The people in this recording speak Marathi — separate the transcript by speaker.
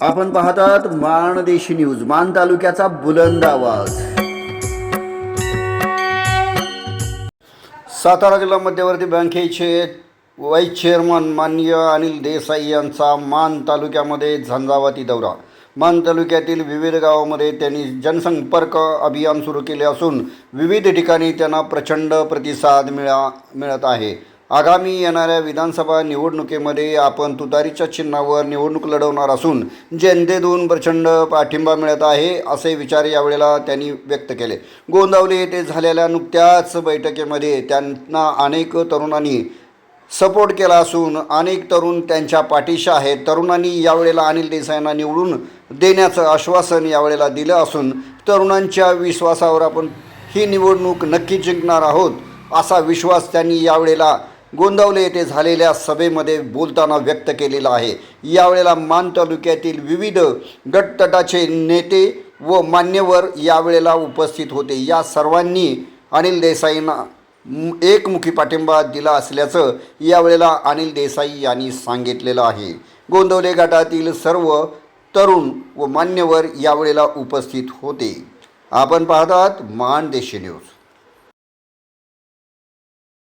Speaker 1: आपण पाहतात माणदेशी न्यूज मान तालुक्याचा बुलंद आवाज. सातारा जिल्हा मध्यवर्ती बँकेचे वाईस चेअरमन माननीय अनिल देसाई यांचा मान तालुक्यामध्ये झंझावाती दौरा. मान तालुक्यातील विविध गावामध्ये त्यांनी जनसंपर्क अभियान सुरू केले असून विविध ठिकाणी त्यांना प्रचंड प्रतिसाद मिळा मिळत आहे. आगामी येणाऱ्या विधानसभा निवडणुकीमध्ये आपण तुतारीच्या चिन्हावर निवडणूक लढवणार असून जनतेतून प्रचंड पाठिंबा मिळत आहे असे विचार यावेळेला त्यांनी व्यक्त केले. गोंदावले येथे झालेल्या नुकत्याच बैठकीमध्ये त्यांना अनेक तरुणांनी सपोर्ट केला असून अनेक तरुण त्यांच्या पाठीशी आहेत. तरुणांनी यावेळेला अनिल देसाईंना निवडून देण्याचं आश्वासन यावेळेला दिलं असून तरुणांच्या विश्वासावर आपण ही निवडणूक नक्की जिंकणार आहोत असा विश्वास त्यांनी यावेळेला गोंदावले येथे झालेल्या सभेमध्ये बोलताना व्यक्त केलेला आहे. यावेळेला मान तालुक्यातील विविध गटतटाचे नेते व मान्यवर यावेळेला उपस्थित होते. या सर्वांनी अनिल देसाईंना एकमुखी पाठिंबा दिला असल्याचं यावेळेला अनिल देसाई यांनी सांगितलेलं आहे. गोंदवले गटातील सर्व तरुण व मान्यवर यावेळेला उपस्थित होते. आपण पाहतात मान देशी न्यूज.